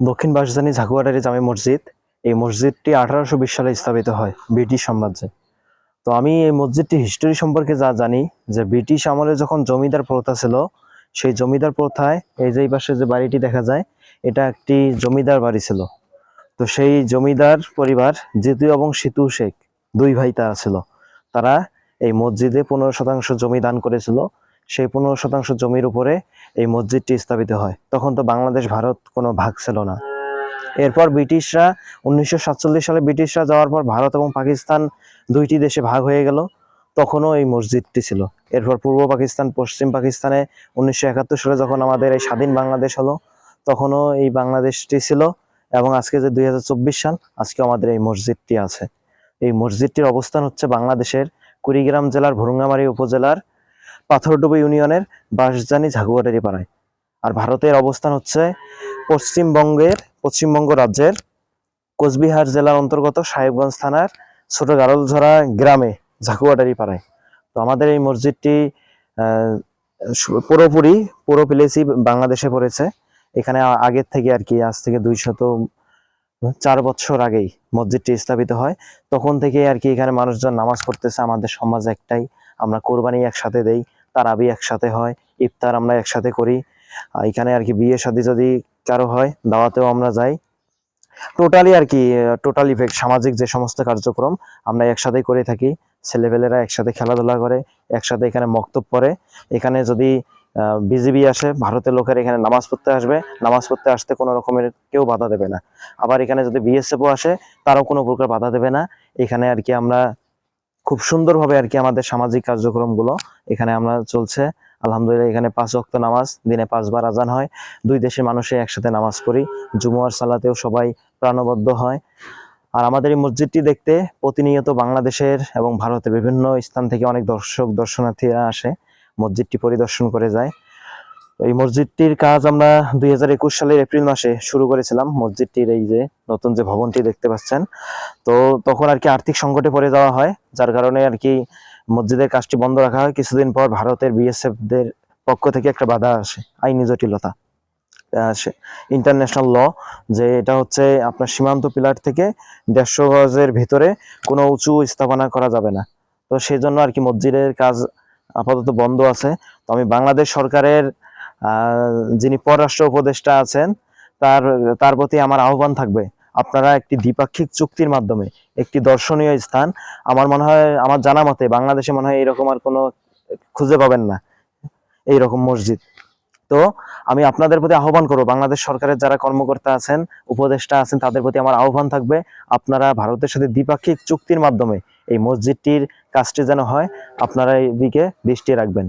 দক্ষিণ বাসধানী ঝাকুয়াটারি জামে মসজিদ। এই মসজিদটি আঠারোশো বিশ সালে স্থাপিত হয় ব্রিটিশ সাম্রাজ্যে। তো আমি এই মসজিদটি হিস্টোরি সম্পর্কে যা জানি, যে ব্রিটিশ আমলে যখন জমিদার প্রথা ছিল, সেই জমিদার প্রথায় এই যে পাশে যে বাড়িটি দেখা যায়, এটা একটি জমিদার বাড়ি ছিল। তো সেই জমিদার পরিবার জিতু এবং সিতু শেখ, দুই ভাই তারা ছিল। তারা এই মসজিদে পনেরো শতাংশ জমি দান করেছিল। সেই পনেরো শতাংশ জমির উপরে এই মসজিদটি স্থাপিত হয়। তখন তো বাংলাদেশ, ভারত কোনো ভাগ ছিল না। এরপর ব্রিটিশরা উনিশশো সাতচল্লিশ সালে ব্রিটিশরা যাওয়ার পর ভারত এবং পাকিস্তান দুইটি দেশে ভাগ হয়ে গেল। তখনও এই মসজিদটি ছিল। এরপর পূর্ব পাকিস্তান, পশ্চিম পাকিস্তানে উনিশশো একাত্তর সালে যখন আমাদের এই স্বাধীন বাংলাদেশ হলো, তখনও এই বাংলাদেশটি ছিল এবং আজকে যে দুই হাজার চব্বিশ সাল আজকে আমাদের এই মসজিদটি আছে। এই মসজিদটির অবস্থান হচ্ছে বাংলাদেশের কুড়িগ্রাম জেলার ভুরুঙ্গামারী উপজেলার পাথরডুবি ইউনিয়নের বাঁশজানি ঝাগুয়াটারি পাড়ায়। আর ভারতের অবস্থান হচ্ছে পশ্চিমবঙ্গের, পশ্চিমবঙ্গ রাজ্যের কোচবিহার জেলার অন্তর্গত সাহেবগঞ্জ থানার ছোট গারলঝরা গ্রামে ঝাকুয়াটারি পাড়ায়। তো আমাদের এই মসজিদটি পুরোপুরি, পুরো প্লেসই বাংলাদেশে পড়েছে। এখানে আগের থেকে আর কি, আজ থেকে দুইশত চার বছর আগেই মসজিদটি স্থাপিত হয়। তখন থেকে আর কি এখানে মানুষজন নামাজ পড়তেছে, আমাদের সমাজ একটাই। আমরা কোরবানি একসাথে দেই। তারাবি একসাথে হয়, ইফতার আমরা একসাথে করি। এখানে আর কি বিয়ে শাদী যদি কারও হয়, দাওয়াতেও আমরা যাই। টোটালি আর কি টোটাল ইফেক্ট সামাজিক যে সমস্ত কার্যক্রম আমরা একসাথে করে থাকি। ছেলেপেলেরা একসাথে খেলাধুলা করে, একসাথে এখানে মক্তব পড়ে। এখানে যদি বিজিবি আসে, ভারতের লোকের এখানে নামাজ পড়তে আসবে। নামাজ পড়তে আসতে কোনো রকমের কেউ বাধা দেবে না। আবার এখানে যদি বিএসএফও আসে, তারও কোনো প্রকার বাধা দেবে না। এখানে আর কি আমরা খুব সুন্দরভাবে আর কি আমাদের সামাজিক কার্যক্রমগুলো এখানে আমরা চলছে। আলহামদুলিল্লাহ, এখানে পাঁচ ওয়াক্ত নামাজ, দিনে পাঁচবার আজান হয়। দুই দেশের মানুষে একসাথে নামাজ পড়ি। জুমুয়ার সালাতেও সবাই প্রাণবদ্ধ হয়। আর আমাদের এই মসজিদটি দেখতে প্রতিনিয়ত বাংলাদেশের এবং ভারতের বিভিন্ন স্থান থেকে অনেক দর্শক, দর্শনার্থীরা আসে। মসজিদটি পরিদর্শন করে যায়। এই মসজিদটির কাজ আমরা দুই হাজার একুশ সালের এপ্রিল মাসে শুরু করেছিলাম। মসজিদটির এই যে নতুন যে ভবনটি দেখতে পাচ্ছেন, তো তখন আর কি আর্থিক সংকটে পড়ে যাওয়া হয়। যার কারণে আর কি মসজিদের কাজটি বন্ধ রাখা হয়। কিছুদিন পর ভারতের বিএসএফ দের পক্ষ থেকে একটা বাধা আসে, আইনি জটিলতা। ইন্টারন্যাশনাল ল যে এটা হচ্ছে আপনার সীমান্ত পিলার থেকে দেড়শো গজের ভিতরে কোনো উঁচু স্থাপনা করা যাবে না। তো সেই জন্য আর কি মসজিদের কাজ আপাতত বন্ধ আছে। তো আমি বাংলাদেশ সরকারের যিনি পররাষ্ট্র উপদেষ্টা আছেন, তার তার প্রতি আমার আহ্বান থাকবে আপনারা একটি দ্বিপাক্ষিক চুক্তির মাধ্যমে একটি দর্শনীয় স্থান, আমার মনে হয়, আমার জানা মতে বাংলাদেশে মনে হয় এরকম আর কোনো খুঁজে পাবেন না এই রকম মসজিদ। তো আমি আপনাদের প্রতি আহ্বান করব, বাংলাদেশ সরকারের যারা কর্মকর্তা আছেন, উপদেষ্টা আছেন, তাদের প্রতি আমার আহ্বান থাকবে, আপনারা ভারতের সাথে দ্বিপাক্ষিক চুক্তির মাধ্যমে এই মসজিদটির কাজটি যেন হয়, আপনারা এই দিকে দৃষ্টি রাখবেন।